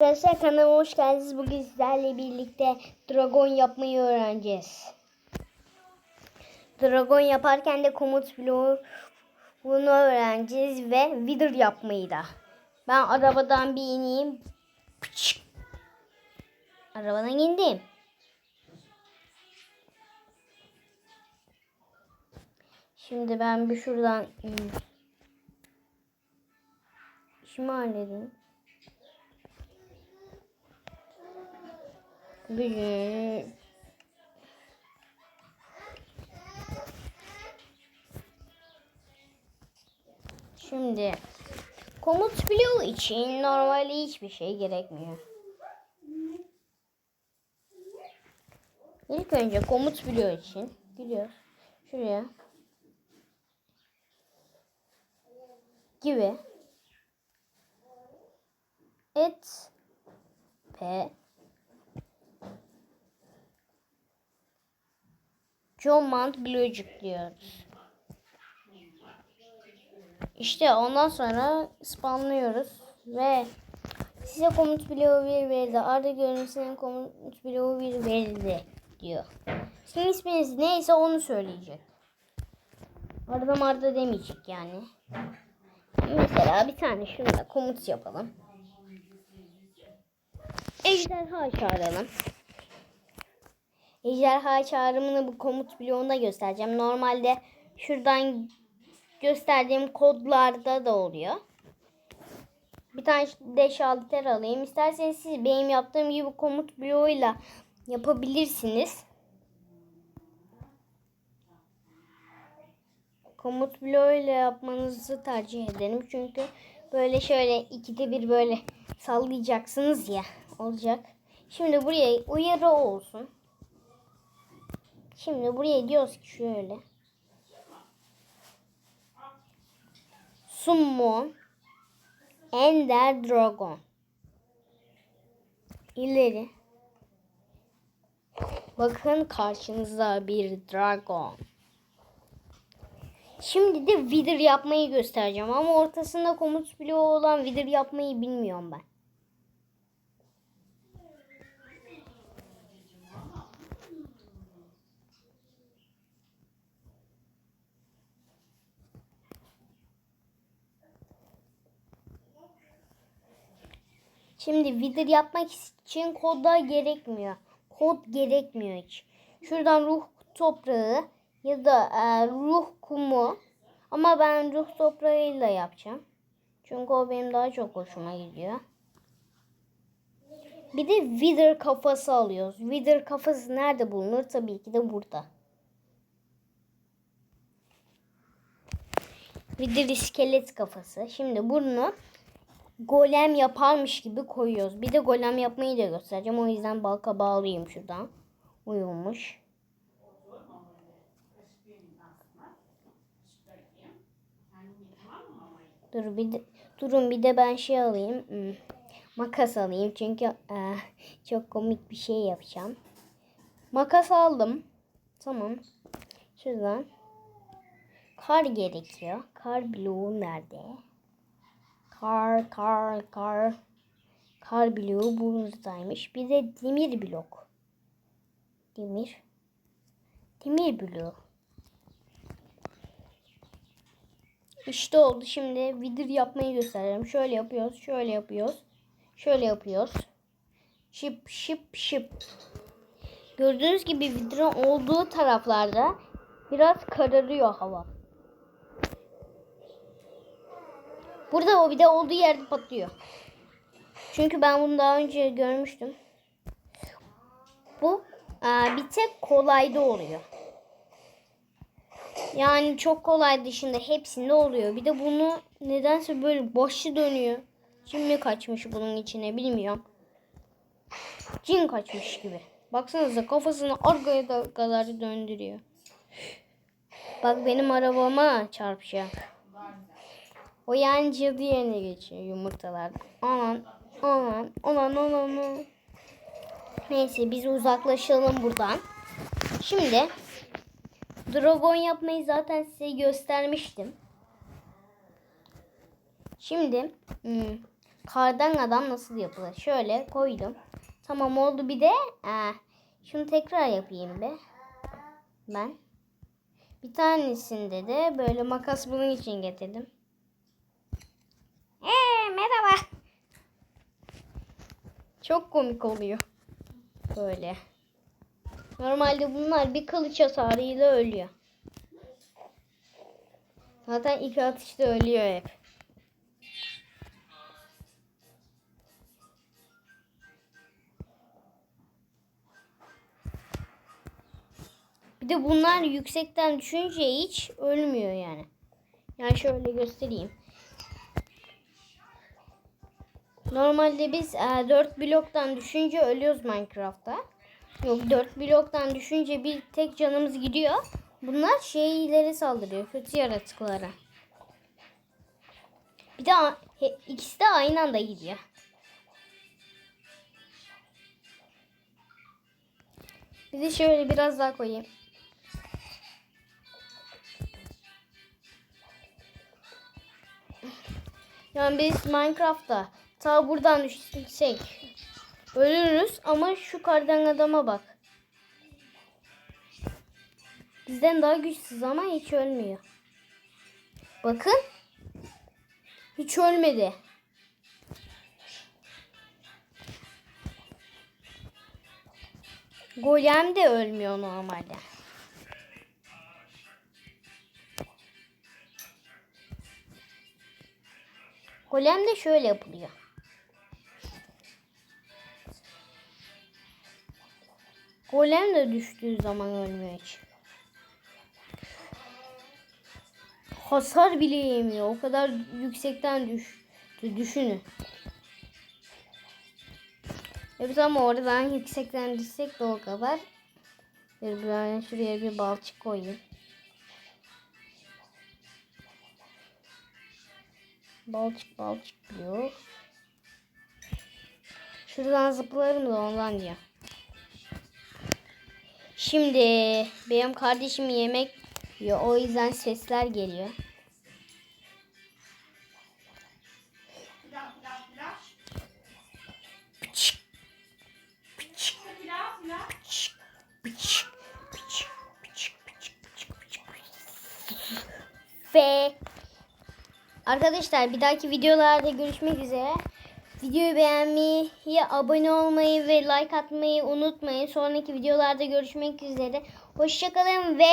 Arkadaşlar kanalıma hoş geldiniz. Bugün sizlerle birlikte dragon yapmayı öğreneceğiz. Dragon yaparken de komut bloğu bunu öğreneceğiz ve wither yapmayı da. Ben arabadan bir ineyim. Pıçık. Arabadan indim. Şimdi ben bir şuradan. İşimi halledeyim. Büyü. Şimdi komut bloğu için normalde hiçbir şey gerekmiyor. İlk önce komut bloğu için gidiyoruz. Şuraya. Gibi. Et. P. Command Blogic diyoruz. İşte ondan sonra spamlıyoruz ve size komut bloğu bir verildi. Arda görüntüsünün komut bloğu bir verildi diyor. Sizin isminiz neyse onu söyleyecek. Arda marda demeyecek yani. Mesela bir tane şunda komut yapalım. Ejderha çağıralım. Ejderha çağrımını bu komut bloğunda göstereceğim. Normalde şuradan gösterdiğim kodlarda da oluyor. Bir tane dash alter alayım. İsterseniz siz benim yaptığım gibi komut bloğuyla yapabilirsiniz. Komut bloğuyla yapmanızı tercih ederim. Çünkü böyle şöyle ikide bir böyle sallayacaksınız ya olacak. Şimdi buraya uyarı olsun. Şimdi buraya diyoruz ki şöyle. Summon Ender Dragon. İleri. Bakın karşınızda bir dragon. Şimdi de wither yapmayı göstereceğim ama ortasında komut bloğu olan wither yapmayı bilmiyorum ben. Şimdi wither yapmak için koda gerekmiyor. Kod gerekmiyor hiç. Şuradan ruh toprağı ya da e, ruh kumu ama ben ruh toprağıyla yapacağım. Çünkü o benim daha çok hoşuma gidiyor. Bir de wither kafası alıyoruz. Wither kafası nerede bulunur? Tabii ki de burada. Wither iskelet kafası. Şimdi bunu golem yaparmış gibi koyuyoruz. Bir de golem yapmayı da göstereceğim. O yüzden balka bağlayayım şuradan. Uyumuş. Dur bir de, durun bir de ben şey alayım. Hmm, makas alayım çünkü e, çok komik bir şey yapacağım. Makas aldım. Tamam. Şuradan. Kar gerekiyor. Kar bloğu nerede? Kar, kar, kar. Kar bloğu buradaymış. Bir de demir blok. Demir. Demir bloğu. İşte oldu. Şimdi vidir yapmayı göstereceğim. Şöyle yapıyoruz. Şöyle yapıyoruz. Şöyle yapıyoruz. Şıp şıp şıp. Gördüğünüz gibi vidrin olduğu taraflarda biraz kararıyor hava. Burada o bir de olduğu yerde patlıyor. Çünkü ben bunu daha önce görmüştüm. Bu aa, bir tek kolayda oluyor. Yani çok kolay dışında hepsinde oluyor. Bir de bunu nedense böyle başı dönüyor. Mi kaçmış bunun içine bilmiyorum. Cin kaçmış gibi. Baksanıza kafasını arkaya da kadar döndürüyor. Bak benim arabama çarpacak. O yani cadı yerine geçiyor yumurtalar. Aman, aman, aman, aman, aman. Neyse biz uzaklaşalım buradan. Şimdi dragon yapmayı zaten size göstermiştim. Şimdi hmm, kardan adam nasıl yapılır? Şöyle koydum. Tamam oldu bir de ee, şunu tekrar yapayım be. Ben. Bir tanesinde de böyle makas bunun için getirdim. Çok komik oluyor. Böyle. Normalde bunlar bir kılıç hasarıyla ölüyor. Zaten iki atışta ölüyor hep. Bir de bunlar yüksekten düşünce hiç ölmüyor yani. Yani şöyle göstereyim. Normalde biz e, 4 bloktan düşünce ölüyoruz Minecraft'ta. Yok 4 bloktan düşünce bir tek canımız gidiyor. Bunlar şeyleri saldırıyor. Kötü yaratıklara. Bir de he- ikisi de aynı anda gidiyor. Bir de şöyle biraz daha koyayım. Yani biz Minecraft'ta ta buradan düşsek ölürüz ama şu kardan adama bak. Bizden daha güçsüz ama hiç ölmüyor. Bakın. Hiç ölmedi. Golem de ölmüyor normalde. Golem de şöyle yapılıyor. Golem de düştüğü zaman hiç. Hasar bile yemiyor. O kadar yüksekten düştü. Düşünün. Evet ama oradan yüksekten düşsek de o kadar. Bir ben şuraya bir balçık koyayım. Balçık balçık diyor. Şuradan zıplarım da ondan diyor. Şimdi benim kardeşim yemek yiyor. O yüzden sesler geliyor. Ve arkadaşlar bir dahaki videolarda görüşmek üzere. Videoyu beğenmeyi, abone olmayı ve like atmayı unutmayın. Sonraki videolarda görüşmek üzere. Hoşçakalın ve